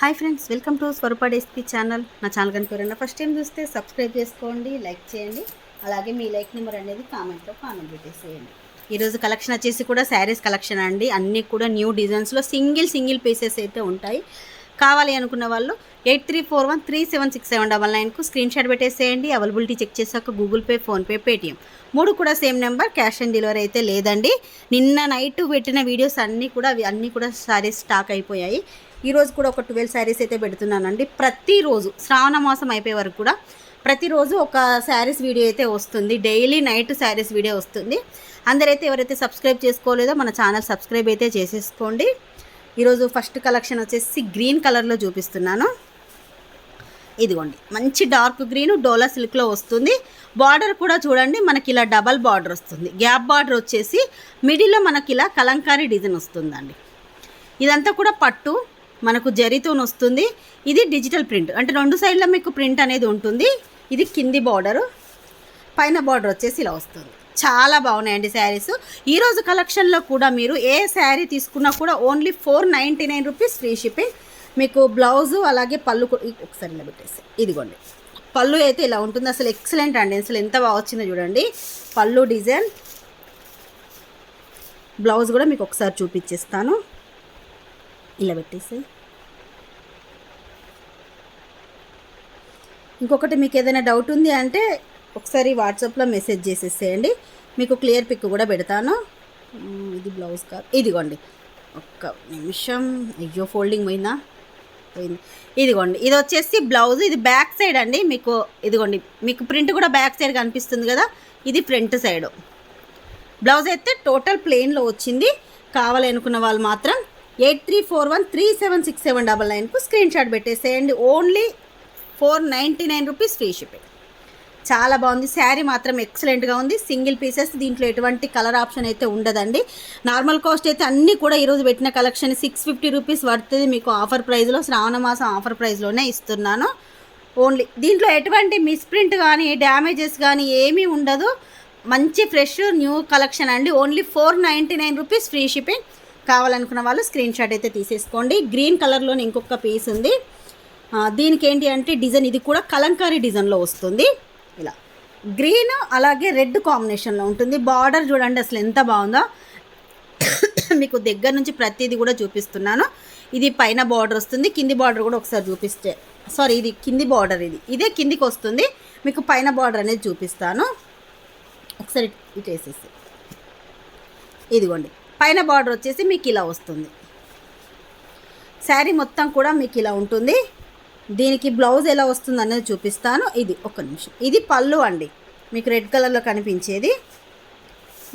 Hi friends welcome to Swarupa SP channel నా channel కనుక ఎవరైనా ఫస్ట్ టైం చూస్తే సబ్స్క్రైబ్ చేసుకోండి లైక్ చేయండి. అలాగే మీ లైక్ నెంబర్ అనేది కామెంట్లో కామెంట్ పెట్టేసేయండి. ఈరోజు కలెక్షన్ వచ్చేసి కూడా శారీస్ కలెక్షన్ అండి. అన్నీ కూడా న్యూ డిజైన్స్లో సింగిల్ సింగిల్ పీసెస్ అయితే ఉంటాయి. కావాలి అనుకున్న వాళ్ళు eight three four one three seven six seven double నైన్కు screen shot పెట్టేసేయండి. అవైలబిలిటీ చెక్ చేశాక గూగుల్ పే ఫోన్పే పేటిఎం. మూడు కూడా same number cash on delivery అయితే లేదండి. నిన్న నైట్ పెట్టిన వీడియోస్ అన్నీ కూడా అవి అన్నీ కూడా సారీస్ స్టాక్ అయిపోయాయి. ఈరోజు కూడా ఒక ట్వెల్వ్ శారీస్ అయితే పెడుతున్నానండి. ప్రతిరోజు శ్రావణ మాసం అయిపోయే వరకు కూడా ప్రతిరోజు ఒక శారీస్ వీడియో అయితే వస్తుంది. డైలీ నైట్ శారీస్ వీడియో వస్తుంది. అందరైతే ఎవరైతే సబ్స్క్రైబ్ చేసుకోలేదో మన ఛానల్ సబ్స్క్రైబ్ అయితే చేసేసుకోండి. ఈరోజు ఫస్ట్ కలెక్షన్ వచ్చేసి గ్రీన్ కలర్లో చూపిస్తున్నాను. ఇదిగోండి మంచి డార్క్ గ్రీన్ డోలా సిల్క్లో వస్తుంది. బార్డర్ కూడా చూడండి మనకి ఇలా డబల్ బార్డర్ వస్తుంది. గ్యాప్ బార్డర్ వచ్చేసి మిడిల్లో మనకి ఇలా కలంకారీ డిజైన్ వస్తుందండి. ఇదంతా కూడా పట్టు మనకు జరీతో వస్తుంది. ఇది డిజిటల్ ప్రింట్ అంటే రెండు సైడ్లో మీకు ప్రింట్ అనేది ఉంటుంది. ఇది కింది బార్డరు పైన బార్డర్ వచ్చేసి ఇలా వస్తుంది. చాలా బాగున్నాయండి శారీస్. ఈరోజు కలెక్షన్లో కూడా మీరు ఏ శారీ తీసుకున్నా కూడా only four ninety nine rupees free shipping మీకు బ్లౌజు అలాగే పళ్ళు ఒకసారి ఇలా పెట్టేసి. ఇదిగోండి. పళ్ళు అయితే ఇలా ఉంటుంది. అసలు ఎక్సలెంట్ అండి. అసలు ఎంత బాగా వచ్చిందో చూడండి. పళ్ళు డిజైన్. బ్లౌజ్ కూడా మీకు ఒకసారి చూపించేస్తాను. ఇలా పెట్టేసి. ఇంకొకటి మీకు ఏదైనా డౌట్ ఉంది అంటే ఒకసారి వాట్సాప్లో మెసేజ్ చేసేసేయండి. మీకు క్లియర్ పిక్ కూడా పెడతాను. ఇది బ్లౌజ్ కాదు. ఇదిగోండి. ఒక్క నిమిషం. అయ్యో ఫోల్డింగ్ పోయిందా? పోయింది. ఇదిగోండి. ఇది వచ్చేసి బ్లౌజ్. ఇది బ్యాక్ సైడ్ అండి. మీకు ఇదిగోండి. మీకు ప్రింట్ కూడా బ్యాక్ సైడ్ కనిపిస్తుంది కదా. ఇది ఫ్రంట్ సైడ్. బ్లౌజ్ అయితే టోటల్ ప్లెయిన్లో వచ్చింది. కావాలనుకున్న వాళ్ళు మాత్రం eight three four one three seven six seven double నైన్కు screen shot పెట్టేసేయండి. Only four ninety nine rupees free shipping. చాలా బాగుంది. శారీ మాత్రం ఎక్సలెంట్గా ఉంది. సింగిల్ పీసెస్ దీంట్లో ఎటువంటి కలర్ ఆప్షన్ అయితే ఉండదండి. నార్మల్ కాస్ట్ అయితే అన్నీ కూడా ఈరోజు పెట్టిన కలెక్షన్ సిక్స్ ఫిఫ్టీ రూపీస్ పడుతుంది మీకు ఆఫర్ ప్రైస్లో శ్రావణ మాసం ఆఫర్ ప్రైస్లోనే ఇస్తున్నాను. ఓన్లీ దీంట్లో ఎటువంటి మిస్ప్రింట్ కానీ డ్యామేజెస్ కానీ ఏమీ ఉండదు. మంచి ఫ్రెష్ న్యూ కలెక్షన్ అండి. Only four ninety nine rupees free shipping కావాలనుకున్న వాళ్ళు స్క్రీన్ షాట్ అయితే తీసేసుకోండి. గ్రీన్ కలర్లోని ఇంకొక పీస్ ఉంది. దీనికి ఏంటి అంటే డిజైన్ ఇది కూడా కలంకారీ డిజైన్లో వస్తుంది. ఇలా. గ్రీన్ అలాగే రెడ్ కాంబినేషన్లో ఉంటుంది. బార్డర్ చూడండి అసలు ఎంత బాగుందో. మీకు దగ్గర నుంచి ప్రతిదీ కూడా చూపిస్తున్నాను. ఇది పైన బార్డర్ వస్తుంది. కింది బార్డర్ కూడా ఒకసారి చూపిస్తే సారీ ఇది కింది బార్డర్ ఇది. ఇదే కిందికి వస్తుంది. మీకు పైన బార్డర్ అనేది చూపిస్తాను. ఒకసారి ఇటు వేసేసి. ఇదిగోండి. పైన బార్డర్ వచ్చేసి మీకు ఇలా వస్తుంది. శారీ మొత్తం కూడా మీకు ఇలా ఉంటుంది. దీనికి బ్లౌజ్ ఎలా వస్తుంది అనేది చూపిస్తాను. ఇది ఒక నిమిషం. ఇది పళ్ళు అండి. మీకు రెడ్ కలర్లో కనిపించేది.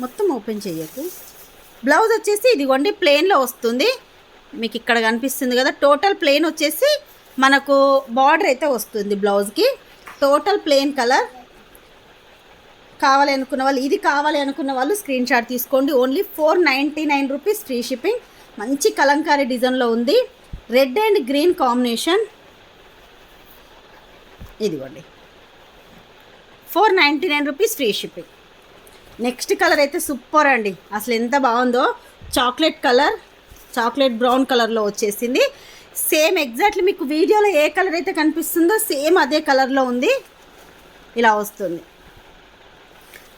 మొత్తం ఓపెన్ చేయకు. బ్లౌజ్ వచ్చేసి ఇదిగోండి ప్లెయిన్లో వస్తుంది. మీకు ఇక్కడ కనిపిస్తుంది కదా టోటల్ ప్లెయిన్ వచ్చేసి మనకు బార్డర్ అయితే వస్తుంది బ్లౌజ్కి. Total plain colour. కావాలి అనుకున్న వాళ్ళు ఇది కావాలి అనుకున్న వాళ్ళు స్క్రీన్ షాట్ తీసుకోండి. Only four ninety nine rupees free shipping. మంచి కలంకారీ డిజైన్లో ఉంది. Red and green combination. ఇదిగోండి. Four ninety nine rupees free shipping next colour అయితే సూపర్ అండి. అసలు ఎంత బాగుందో. చాక్లెట్ కలర్ చాక్లెట్ బ్రౌన్ కలర్లో వచ్చేసింది. సేమ్ ఎగ్జాక్ట్లీ మీకు వీడియోలో ఏ కలర్ అయితే కనిపిస్తుందో సేమ్ అదే కలర్లో ఉంది. ఇలా వస్తుంది.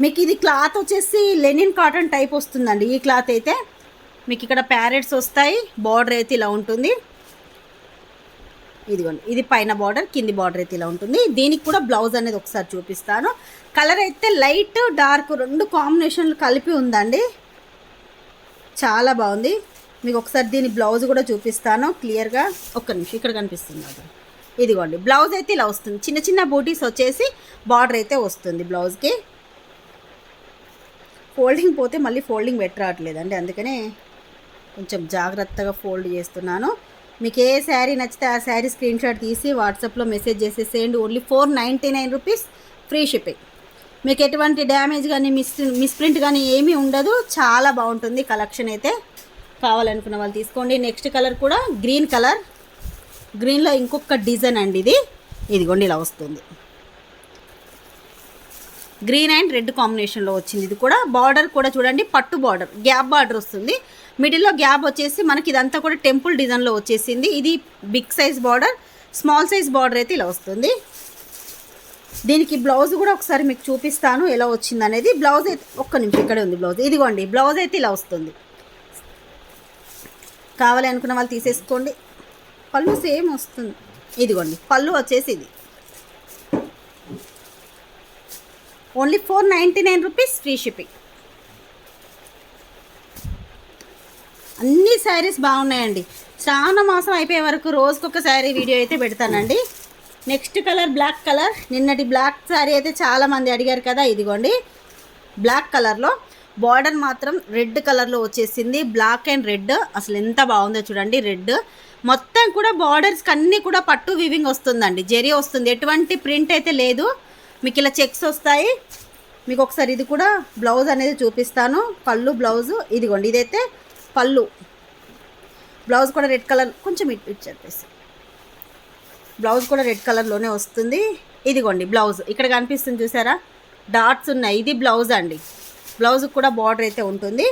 మీకు ఇది క్లాత్ వచ్చేసి లెనిన్ కాటన్ టైప్ వస్తుందండి. ఈ క్లాత్ అయితే మీకు ఇక్కడ ప్యారెట్స్ వస్తాయి. బార్డర్ అయితే ఇలా ఉంటుంది. ఇదిగోండి. ఇది పైన బార్డర్ కింది బార్డర్ అయితే ఇలా ఉంటుంది. దీనికి కూడా బ్లౌజ్ అనేది ఒకసారి చూపిస్తాను. కలర్ అయితే లైట్ డార్క్ రెండు కాంబినేషన్లు కలిపి ఉందండి. చాలా బాగుంది. మీకు ఒకసారి దీని బ్లౌజ్ కూడా చూపిస్తాను క్లియర్గా ఒక్క నిమిషం ఇక్కడ కనిపిస్తుంది అది ఇదిగోండి బ్లౌజ్ అయితే ఇలా వస్తుంది. చిన్న చిన్న బూటీస్ వచ్చేసి బార్డర్ అయితే వస్తుంది బ్లౌజ్కి ఫోల్డింగ్ పోతే మళ్ళీ ఫోల్డింగ్ పెట్టరావట్లేదండి అందుకనే కొంచెం జాగ్రత్తగా ఫోల్డ్ చేస్తున్నాను. మీకు ఏ శారీ నచ్చితే ఆ శారీ స్క్రీన్ షాట్ తీసి వాట్సాప్లో మెసేజ్ చేసేసేయండి. Only four ninety nine rupees free shipping. మీకు ఎటువంటి డ్యామేజ్ కానీ మిస్ మిస్ప్రింట్ కానీ ఏమీ ఉండదు. చాలా బాగుంటుంది కలెక్షన్ అయితే. కావాలనుకున్న వాళ్ళు తీసుకోండి. నెక్స్ట్ కలర్ కూడా గ్రీన్ కలర్. గ్రీన్లో ఇంకొక డిజైన్ అండి ఇది. ఇదిగోండి ఇలా వస్తుంది. గ్రీన్ అండ్ రెడ్ కాంబినేషన్లో వచ్చింది. ఇది కూడా బార్డర్ కూడా చూడండి. పట్టు బార్డర్ గ్యాప్ బార్డర్ వస్తుంది. మిడిల్లో గ్యాప్ వచ్చేసి మనకి ఇదంతా కూడా టెంపుల్ డిజైన్లో వచ్చేసింది. ఇది big size border small size border అయితే ఇలా వస్తుంది. దీనికి బ్లౌజ్ కూడా ఒకసారి మీకు చూపిస్తాను ఎలా వచ్చింది అనేది బ్లౌజ్ అయితే ఒక్క నిమిషం ఇక్కడే ఉంది బ్లౌజ్. ఇదిగోండి బ్లౌజ్ అయితే ఇలా వస్తుంది. కావాలి అనుకున్న వాళ్ళు తీసేసుకోండి. పళ్ళు సేమ్ వస్తుంది. ఇదిగోండి పళ్ళు వచ్చేసి ఇది. Only four ninety nine rupees free shipping. అన్ని శారీస్ బాగున్నాయండి. శ్రావణ మాసం అయిపోయే వరకు రోజుకొక శారీ వీడియో అయితే పెడతానండి. Next colour black colour. నిన్నటి బ్లాక్ శారీ అయితే చాలామంది అడిగారు కదా ఇదిగోండి. బ్లాక్ కలర్లో బార్డర్ మాత్రం రెడ్ కలర్లో వచ్చేసింది. Black and red. అసలు ఎంత బాగుందో చూడండి రెడ్. మొత్తం కూడా బార్డర్స్కి అన్నీ కూడా పట్టు వివింగ్ వస్తుందండి. జెరీ వస్తుంది. ఎటువంటి ప్రింట్ అయితే లేదు. మీకు ఇలా చెక్స్ వస్తాయి. మీకు ఒకసారి ఇది కూడా బ్లౌజ్ అనేది చూపిస్తాను. పళ్ళు బ్లౌజు. ఇదిగోండి ఇదైతే పళ్ళు. బ్లౌజ్ కూడా రెడ్ కలర్ కొంచెం ఇటు ఇటు చెప్పేసి. బ్లౌజ్ కూడా రెడ్ కలర్లోనే వస్తుంది. ఇదిగోండి బ్లౌజ్. ఇక్కడ కనిపిస్తుంది చూసారా? డాట్స్ ఉన్నాయి. ఇది బ్లౌజ్ అండి. బ్లౌజ్కి కూడా బార్డర్ అయితే ఉంటుంది.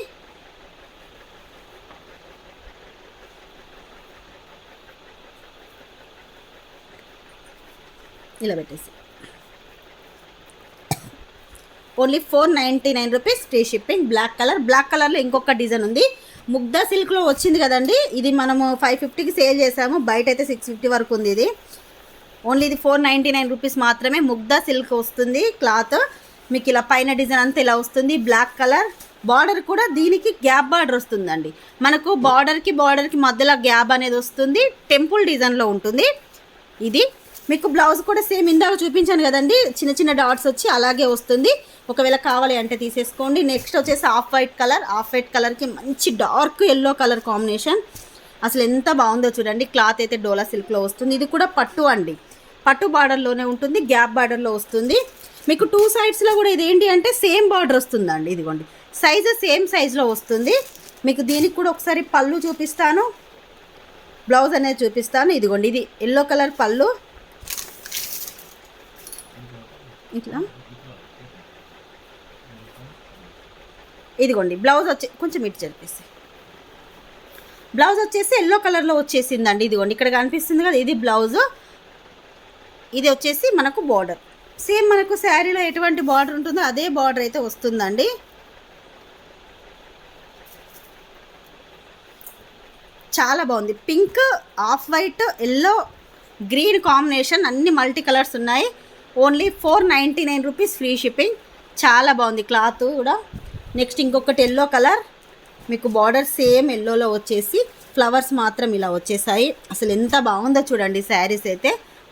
ఇలా పెట్టేసి. Only four ninety nine rupees free shipping. Black colour. Black కలర్లో ఇంకొక డిజైన్ ఉంది. ముగ్ధా సిల్క్లో వచ్చింది కదండి. ఇది మనము ఫైవ్ ఫిఫ్టీకి సేల్ చేసాము. బయట అయితే సిక్స్ ఫిఫ్టీ వరకు ఉంది ఇది. ఓన్లీ ఇది ఫోర్ నైంటీ నైన్ రూపీస్ మాత్రమే ముగ్ధా సిల్క్ వస్తుంది క్లాత్. మీకు ఇలా పైన డిజైన్ అంతా ఇలా వస్తుంది. బ్లాక్ కలర్ బార్డర్ కూడా దీనికి గ్యాప్ బార్డర్ వస్తుందండి. మనకు బార్డర్కి బార్డర్కి మధ్యలో గ్యాప్ అనేది వస్తుంది. టెంపుల్ డిజైన్లో ఉంటుంది. ఇది మీకు బ్లౌజ్ కూడా సేమ్ ఇందాక చూపించాను కదండి. చిన్న చిన్న డాట్స్ వచ్చి అలాగే వస్తుంది. ఒకవేళ కావాలి అంటే తీసేసుకోండి. నెక్స్ట్ వచ్చేసి off white colour. Off white కలర్కి మంచి డార్క్ ఎల్లో కలర్ కాంబినేషన్. అసలు ఎంత బాగుందో చూడండి. క్లాత్ అయితే డోలా సిల్క్లో వస్తుంది. ఇది కూడా పట్టు అండి. పట్టు బార్డర్లోనే ఉంటుంది. గ్యాప్ బార్డర్లో వస్తుంది. మీకు టూ సైడ్స్లో కూడా ఇది ఏంటి అంటే సేమ్ బార్డర్ వస్తుందండి. ఇదిగోండి. సైజు సేమ్ సైజులో వస్తుంది. మీకు దీనికి కూడా ఒకసారి పళ్ళు చూపిస్తాను. బ్లౌజ్ అనేది చూపిస్తాను. ఇదిగోండి. ఇది ఎల్లో కలర్ పళ్ళు. ఇట్లా. ఇదిగోండి బ్లౌజ్ వచ్చి కొంచెం ఇటు జరిపేసి. బ్లౌజ్ వచ్చేసి ఎల్లో కలర్లో వచ్చేసిందండి ఇదిగోండి. ఇక్కడ కనిపిస్తుంది కదా ఇది బ్లౌజ్. ఇది వచ్చేసి మనకు బార్డర్. సేమ్ మనకు శారీలో ఎటువంటి బార్డర్ ఉంటుందో అదే బార్డర్ అయితే వస్తుందండి. చాలా బాగుంది. Pink off white yellow green combination అన్ని మల్టీ కలర్స్ ఉన్నాయి. Only four ninety nine rupees free shipping. చాలా బాగుంది క్లాత్ కూడా. నెక్స్ట్ ఇంకొకటి ఎల్లో కలర్. మీకు బార్డర్ సేమ్ ఎల్లోలో వచ్చేసి ఫ్లవర్స్ మాత్రం ఇలా వచ్చేసాయి. అసలు ఎంత బాగుందో చూడండి శారీస్ అయితే.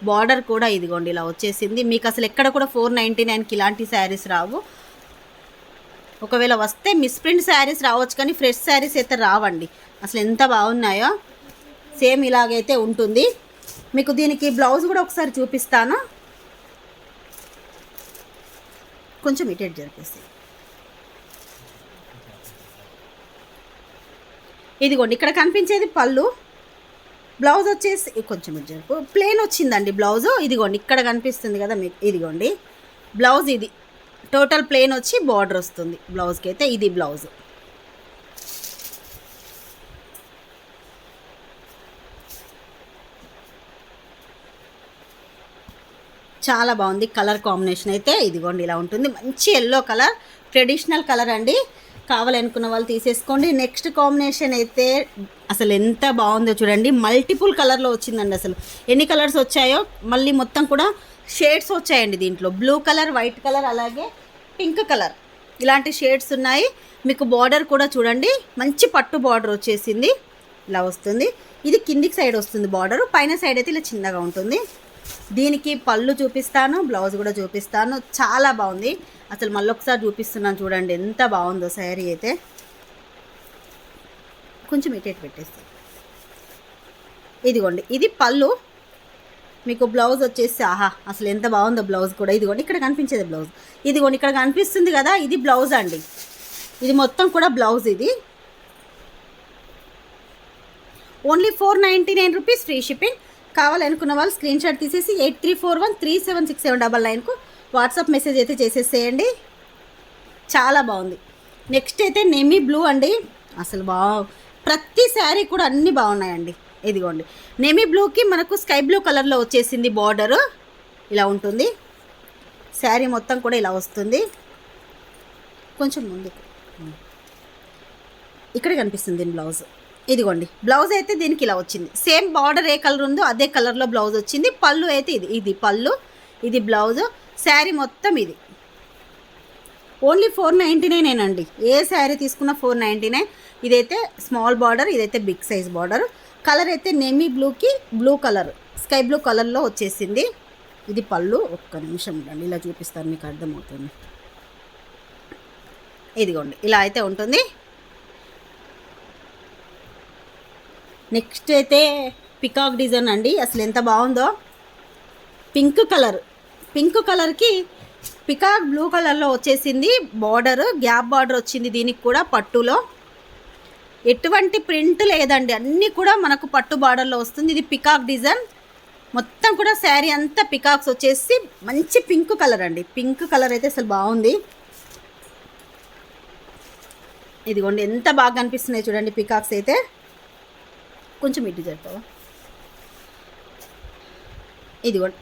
బార్డర్ కూడా ఇదిగోండి ఇలా వచ్చేసింది. మీకు అసలు ఎక్కడ కూడా ఫోర్ నైంటీ నైన్కి ఇలాంటి శారీస్ రావు. ఒకవేళ వస్తే మిస్ప్రింట్ శారీస్ రావచ్చు కానీ ఫ్రెష్ శారీస్ అయితే రావండి. అసలు ఎంత బాగున్నాయో. సేమ్ ఇలాగైతే ఉంటుంది. మీకు దీనికి బ్లౌజ్ కూడా ఒకసారి చూపిస్తాను. కొంచెం ఇటేట్ జరిపేస్తాయి ఇదిగోండి ఇక్కడ కనిపించేది పళ్ళు. బ్లౌజ్ వచ్చేసి కొంచెం ఇటు జరుపు. ప్లేన్ వచ్చిందండి బ్లౌజ్. ఇదిగోండి ఇక్కడ కనిపిస్తుంది కదా మీకు. ఇదిగోండి బ్లౌజ్ ఇది. టోటల్ ప్లేన్ వచ్చి బార్డర్ వస్తుంది. బ్లౌజ్కి అయితే ఇది బ్లౌజ్. చాలా బాగుంది. కలర్ కాంబినేషన్ అయితే ఇదిగోండి ఇలా ఉంటుంది. మంచి ఎల్లో కలర్ ట్రెడిషనల్ కలర్ అండి. కావాలనుకున్న వాళ్ళు తీసేసుకోండి. నెక్స్ట్ కాంబినేషన్ అయితే అసలు ఎంత బాగుందో చూడండి. మల్టిపుల్ కలర్లో వచ్చిందండి అసలు. ఎన్ని కలర్స్ వచ్చాయో మళ్ళీ మొత్తం కూడా షేడ్స్ వచ్చాయండి దీంట్లో. బ్లూ కలర్ వైట్ కలర్ అలాగే పింక్ కలర్ ఇలాంటి షేడ్స్ ఉన్నాయి. మీకు బార్డర్ కూడా చూడండి. మంచి పట్టు బార్డర్ వచ్చేసింది. ఇలా వస్తుంది. ఇది కిందికి సైడ్ వస్తుంది బార్డర్ పైన సైడ్ అయితే ఇలా చిన్నగా ఉంటుంది. దీనికి పళ్ళు చూపిస్తాను బ్లౌజ్ కూడా చూపిస్తాను. చాలా బాగుంది. అసలు మళ్ళీ ఒకసారి చూపిస్తున్నాను చూడండి ఎంత బాగుందో శారీ అయితే. కొంచెం ఇటేట్ పెట్టేస్తాను ఇదిగోండి ఇది పళ్ళు. మీకు బ్లౌజ్ వచ్చేసి ఆహా అసలు ఎంత బాగుందో బ్లౌజ్ కూడా. ఇదిగోండి ఇక్కడ కనిపించేది బ్లౌజ్. ఇదిగోండి ఇక్కడ కనిపిస్తుంది కదా ఇది బ్లౌజ్ అండి. ఇది మొత్తం కూడా బ్లౌజ్ ఇది. Only four ninety nine rupees free shipping. కావాలనుకున్న వాళ్ళు స్క్రీన్ షాట్ తీసేసి eight three four one three seven six seven double నైన్కు WhatsApp message అయితే చేసేసేయండి. చాలా బాగుంది. నెక్స్ట్ అయితే నెమీ బ్లూ అండి. అసలు బా ప్రతి శారీ కూడా అన్నీ బాగున్నాయండి. ఇదిగోండి. నెమీ బ్లూకి మనకు స్కై బ్లూ కలర్లో వచ్చేసింది బార్డరు. ఇలా ఉంటుంది. శారీ మొత్తం కూడా ఇలా వస్తుంది. కొంచెం ముందుకు. ఇక్కడ కనిపిస్తుంది బ్లౌజ్. ఇదిగోండి బ్లౌజ్ అయితే దీనికి ఇలా వచ్చింది. సేమ్ బార్డర్ ఏ కలర్ ఉందో అదే కలర్లో బ్లౌజ్ వచ్చింది. పళ్ళు అయితే ఇది ఇది పళ్ళు ఇది బ్లౌజ్ శారీ మొత్తం ఇది. ఓన్లీ ఫోర్ నైంటీ నైన్ అండి ఏ శారీ తీసుకున్నా ఫోర్ నైంటీ నైన్. ఇదైతే స్మాల్ బార్డర్ ఇదైతే బిగ్ సైజ్ బార్డర్. కలర్ అయితే నేమీ బ్లూకి బ్లూ కలర్ స్కై బ్లూ కలర్లో వచ్చేసింది. ఇది పళ్ళు ఒక్క నిమిషం ఉండండి ఇలా చూపిస్తాను మీకు అర్థమవుతుంది. ఇదిగోండి ఇలా అయితే ఉంటుంది. నెక్స్ట్ అయితే పికాక్ డిజైన్ అండి. అసలు ఎంత బాగుందో. Pink colour. పింక్ కలర్కి పికాక్ బ్లూ కలర్లో వచ్చేసింది బార్డర్. గ్యాప్ బార్డర్ వచ్చింది దీనికి కూడా పట్టులో. ఎటువంటి ప్రింట్ లేదండి. అన్నీ కూడా మనకు పట్టు బార్డర్లో వస్తుంది. ఇది పికాక్ డిజైన్. మొత్తం కూడా శారీ అంతా పికాక్స్ వచ్చేసి మంచి పింక్ కలర్ అండి. పింక్ కలర్ అయితే అసలు బాగుంది. ఇదిగోండి ఎంత బాగా కనిపిస్తున్నాయి చూడండి పికాక్స్ అయితే. కొంచెం ఇటు చెప్తావా ఇదిగోండి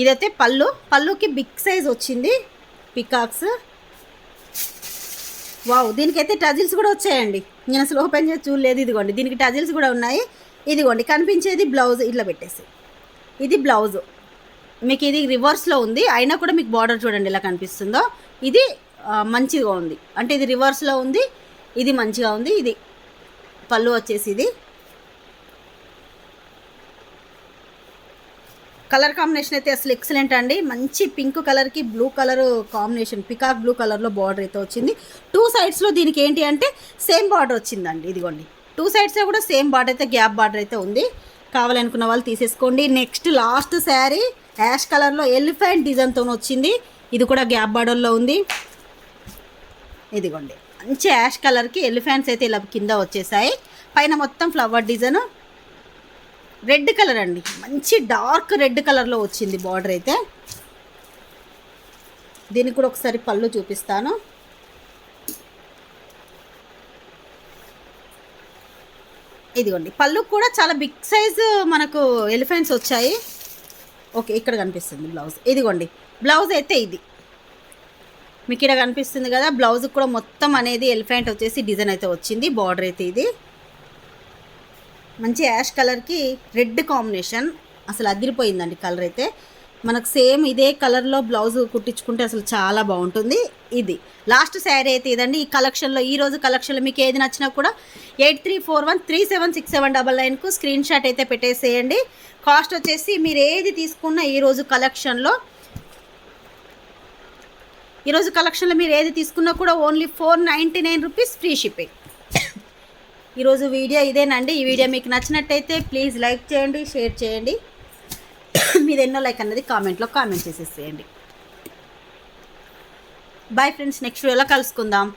ఇదైతే పళ్ళు. పళ్ళుకి బిగ్ సైజ్ వచ్చింది. పికాక్స్. వావ్ దీనికైతే టజిల్స్ కూడా వచ్చాయండి. నేను అసలు ఓపెన్ చేసి చూడలేదు. ఇదిగోండి దీనికి టజిల్స్ కూడా ఉన్నాయి. ఇదిగోండి కనిపించేది బ్లౌజ్ ఇట్లా పెట్టేసి. ఇది బ్లౌజ్. మీకు ఇది రివర్స్లో ఉంది. అయినా కూడా మీకు బార్డర్ చూడండి ఎలా కనిపిస్తుందో. ఇది మంచిగా ఉంది. అంటే ఇది రివర్స్లో ఉంది. ఇది మంచిగా ఉంది. ఇది పళ్ళు వచ్చేసి ఇది. కలర్ కాంబినేషన్ అయితే అసలు ఎక్సలెంట్ అండి. మంచి పింక్ కలర్కి blue colour combination peacock blue కలర్లో బార్డర్ అయితే వచ్చింది. టూ సైడ్స్లో దీనికి ఏంటి అంటే సేమ్ బార్డర్ వచ్చిందండి. ఇదిగోండి. టూ సైడ్స్లో కూడా సేమ్ బార్డర్ అయితే గ్యాప్ బార్డర్ అయితే ఉంది. కావాలనుకున్న వాళ్ళు తీసేసుకోండి. నెక్స్ట్ లాస్ట్ శారీ యాష్ కలర్లో ఎలిఫెంట్ డిజైన్తో వచ్చింది. ఇది కూడా గ్యాప్ బార్డర్లో ఉంది. ఇదిగోండి. మంచి యాష్ కలర్కి ఎలిఫెంట్స్ అయితే ఇలా కింద వచ్చేసాయి. పైన మొత్తం ఫ్లవర్ డిజైన్ రెడ్ కలర్ అండి. మంచి డార్క్ రెడ్ కలర్లో వచ్చింది బార్డర్ అయితే. దీనికి కూడా ఒకసారి పళ్ళు చూపిస్తాను. ఇదిగోండి. పళ్ళు కూడా చాలా బిగ్ సైజ్ మనకు ఎలిఫెంట్స్ వచ్చాయి. ఓకే ఇక్కడ కనిపిస్తుంది బ్లౌజ్. ఇదిగోండి. బ్లౌజ్ అయితే ఇది. మీకు ఇక్కడ కనిపిస్తుంది కదా బ్లౌజ్ కూడా మొత్తం అనేది ఎలిఫెంట్ వచ్చేసి డిజైన్ అయితే వచ్చింది బార్డర్ అయితే ఇది. మంచి యాష్ కలర్కి రెడ్ కాంబినేషన్. అసలు అదిరిపోయిందండి కలర్ అయితే. మనకు సేమ్ ఇదే కలర్లో బ్లౌజ్ కుట్టించుకుంటే అసలు చాలా బాగుంటుంది. ఇది లాస్ట్ శారీ అయితే ఇదండి. ఈ కలెక్షన్లో ఈ రోజు కలెక్షన్లో మీకు ఏది నచ్చినా కూడా eight three four one three seven six seven double నైన్కు screen shot అయితే పెట్టేసేయండి. కాస్ట్ వచ్చేసి మీరు ఏది తీసుకున్నా ఈ రోజు కలెక్షన్లో ఈరోజు కలెక్షన్లో మీరు ఏది తీసుకున్నా కూడా only four ninety nine rupees free shipping. ఈరోజు వీడియో ఇదేనండి. ఈ వీడియో మీకు నచ్చినట్టయితే ప్లీజ్ లైక్ చేయండి షేర్ చేయండి. మీరు ఎన్నో లైక్ అన్నది కామెంట్లో కామెంట్ చేసేసేయండి. బాయ్ ఫ్రెండ్స్ నెక్స్ట్ వీడియోలో కలుసుకుందాం?